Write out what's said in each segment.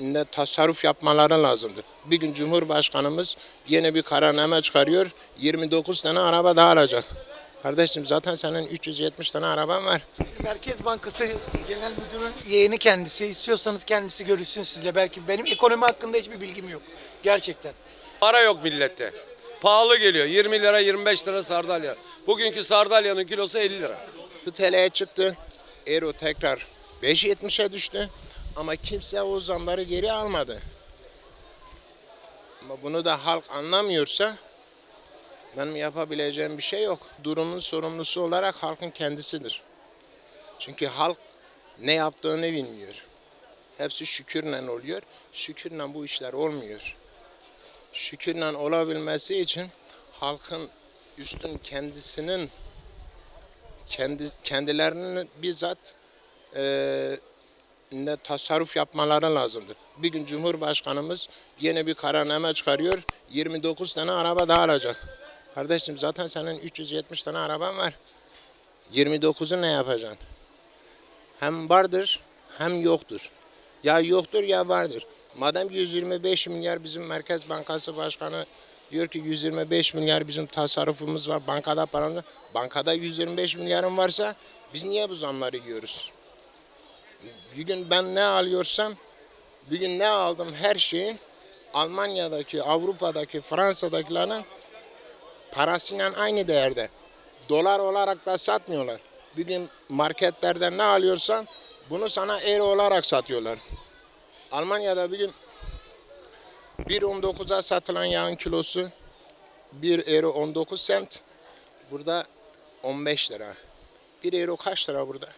ne tasarruf yapmaları lazımdır. Bir gün Cumhurbaşkanımız yeni bir kararname çıkarıyor. 29 tane araba daha alacak. Kardeşim zaten senin 370 tane araban var. Merkez Bankası Genel Müdürü'nün yeğeni kendisi. İstiyorsanız kendisi görüşsün sizle. Belki benim ekonomi hakkında hiçbir bilgim yok. Gerçekten. Para yok millette. Pahalı geliyor. 20 lira 25 lira sardalya. Bugünkü sardalyanın kilosu 50 lira. TL'ye çıktı. Euro tekrar 5.70'e düştü. Ama kimse o zamları geri almadı. Ama bunu da halk anlamıyorsa benim yapabileceğim bir şey yok. Durumun sorumlusu olarak halkın kendisidir. Çünkü halk ne yaptığını bilmiyor. Hepsi şükürle oluyor. Şükürle bu işler olmuyor. Şükürle olabilmesi için halkın üstün kendisinin kendi kendilerinin bizzat eee ne tasarruf yapmaları lazımdır. Bir gün Cumhurbaşkanımız yeni bir kararname çıkarıyor. 29 tane araba daha alacak. Kardeşim zaten senin 370 tane araban var. 29'u ne yapacaksın? Hem vardır hem yoktur. Ya yoktur ya vardır. Madem 125 milyar bizim Merkez Bankası Başkanı diyor ki 125 milyar bizim tasarrufumuz var. Bankada paramız Bankada 125 milyarın varsa biz niye bu zamları yiyoruz? Bugün ben ne alıyorsam, bugün ne aldım her şeyin Almanya'daki, Avrupa'daki, Fransa'dakilerin parasıyla aynı değerde. Dolar olarak da satmıyorlar. Bugün marketlerden ne alıyorsan bunu sana euro olarak satıyorlar. Almanya'da bugün 1.19'a satılan yağın kilosu 1 euro 19 sent. Burada 15 lira. 1 euro kaç lira burada?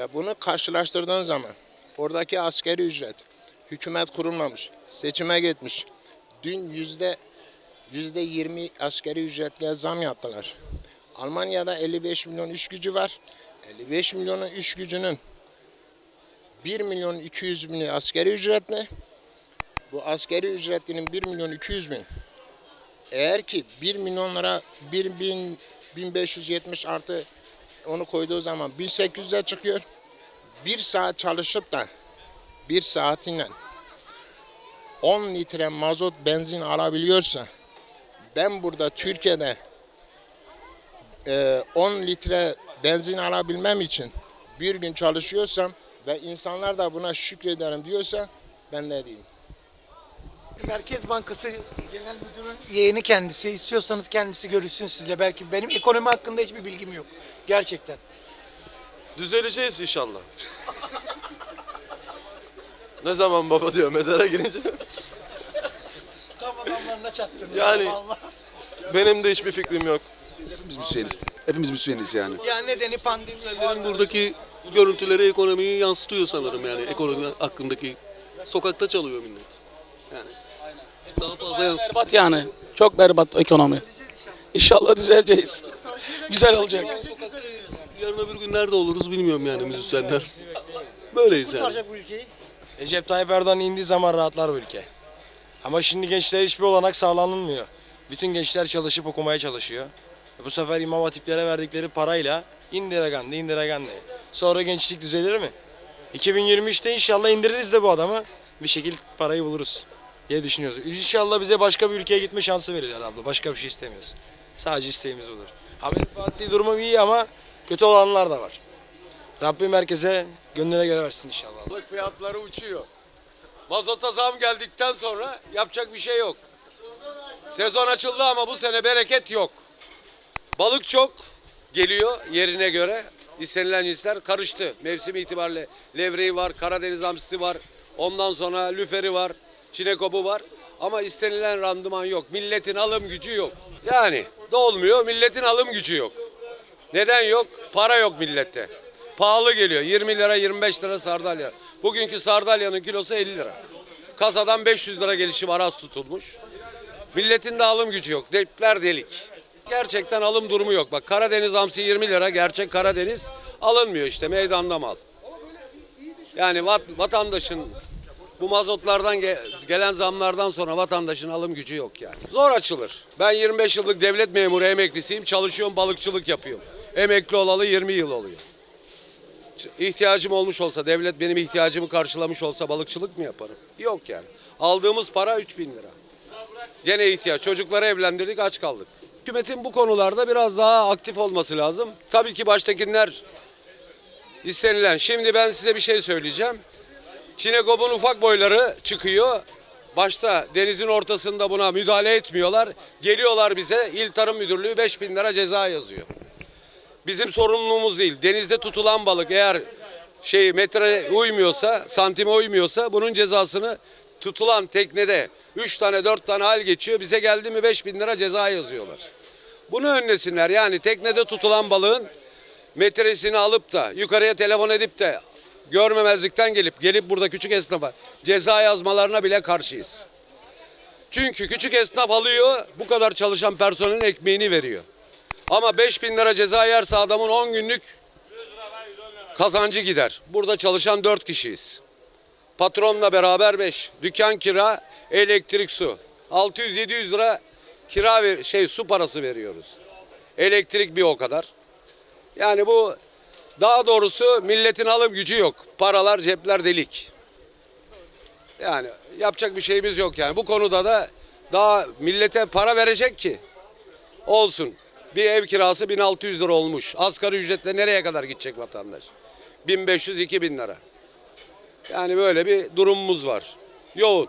Ve bunu karşılaştırdığın zaman oradaki askeri ücret, hükümet kurulmamış, seçime gitmiş. Dün yüzde yüzde 20 askeri ücretliye zam yaptılar. Almanya'da 55 milyon iş gücü var. 55 milyonun iş gücünün 1 milyon 200 bini askeri ücretli. Bu askeri ücretlinin 1 milyon 200 bin. Eğer ki 1 milyon lira 1 bin 1570 artı onu koyduğu zaman 1800'e çıkıyor. Bir saat çalışıp da bir saatiyle 10 litre mazot benzin alabiliyorsa ben burada Türkiye'de e, 10 litre benzin alabilmem için bir gün çalışıyorsam ve insanlar da buna şükrederim diyorsa ben ne diyeyim? Merkez Bankası Genel Müdürü'nün yeğeni kendisi. İstiyorsanız kendisi görüşsün sizle. Belki benim ekonomi hakkında hiçbir bilgim yok. Gerçekten. Düzeleceğiz inşallah. ne zaman baba diyor mezara girince. Tam adamlarına çattın. Yani- Allah. Benim de hiçbir fikrim yok. Hepimiz Müslümaniz. Hepimiz Müslümaniz yani. Ya nedeni pandemi. Buradaki görüntüleri ekonomiyi yansıtıyor sanırım yani ekonomi hakkındaki. Sokakta çalıyor millet. Yani daha fazla yansıtıyor. Berbat yani. Çok berbat ekonomi. İnşallah düzeleceğiz. Güzel olacak. Yarın öbür gün nerede oluruz bilmiyorum yani müzisyenler. Böyleyiz yani. Kurtaracak bu ülkeyi. Recep Tayyip Erdoğan indiği zaman rahatlar bu ülke. Ama şimdi gençlere hiçbir olanak sağlanılmıyor. Bütün gençler çalışıp okumaya çalışıyor. E Bu sefer imam hatiplere verdikleri parayla Indira Gandhi, Indira Gandhi. Sonra gençlik düzelir mi? 2023'te inşallah indiririz de bu adamı. Bir şekilde parayı buluruz diye düşünüyoruz. İnşallah bize başka bir ülkeye gitme şansı verirler abla. Başka bir şey istemiyoruz. Sadece isteğimiz budur. Ha benim maddi durumum iyi ama kötü olanlar da var. Rabbim herkese gönlüne göre versin inşallah. Balık fiyatları uçuyor. Mazota zam geldikten sonra yapacak bir şey yok. Sezon açıldı ama bu sene bereket yok. Balık çok geliyor yerine göre. İstenilen cinsler karıştı. Mevsim itibariyle levreği var, Karadeniz hamsisi var. Ondan sonra lüferi var, çinekobu var. Ama istenilen randıman yok. Milletin alım gücü yok. Yani dolmuyor, milletin alım gücü yok. Neden yok? Para yok millette. Pahalı geliyor. 20 lira 25 lira sardalya. Bugünkü sardalyanın kilosu 50 lira. Kasadan 500 lira gelişi var az tutulmuş. Milletin de alım gücü yok. Depler delik. Gerçekten alım durumu yok. Bak Karadeniz hamsi 20 lira. Gerçek Karadeniz alınmıyor işte meydanda mal. Yani vat- vatandaşın bu mazotlardan ge- gelen zamlardan sonra vatandaşın alım gücü yok yani. Zor açılır. Ben 25 yıllık devlet memuru emeklisiyim. Çalışıyorum balıkçılık yapıyorum. Emekli olalı 20 yıl oluyor. ihtiyacım olmuş olsa, devlet benim ihtiyacımı karşılamış olsa balıkçılık mı yaparım? Yok yani. Aldığımız para 3000 lira. Gene ihtiyaç. Çocukları evlendirdik aç kaldık. Hükümetin bu konularda biraz daha aktif olması lazım. Tabii ki baştakiler istenilen. Şimdi ben size bir şey söyleyeceğim. Çinekop'un ufak boyları çıkıyor. Başta denizin ortasında buna müdahale etmiyorlar. Geliyorlar bize İl Tarım Müdürlüğü 5000 lira ceza yazıyor. Bizim sorumluluğumuz değil. Denizde tutulan balık eğer şey metre uymuyorsa, santime uymuyorsa bunun cezasını tutulan teknede 3 tane 4 tane hal geçiyor. Bize geldi mi 5000 lira ceza yazıyorlar. Bunu önlesinler. Yani teknede tutulan balığın metresini alıp da yukarıya telefon edip de görmemezlikten gelip gelip burada küçük esnafa ceza yazmalarına bile karşıyız. Çünkü küçük esnaf alıyor bu kadar çalışan personelin ekmeğini veriyor. Ama 5000 lira ceza yerse adamın 10 günlük kazancı gider. Burada çalışan 4 kişiyiz. Patronla beraber 5. Dükkan kira, elektrik, su. 600-700 lira kira ver, şey su parası veriyoruz. Elektrik bir o kadar. Yani bu daha doğrusu milletin alım gücü yok. Paralar cepler delik. Yani yapacak bir şeyimiz yok yani. Bu konuda da daha millete para verecek ki olsun. Bir ev kirası 1600 lira olmuş. Asgari ücretle nereye kadar gidecek vatandaş? 1500-2000 lira. Yani böyle bir durumumuz var. Yoğun.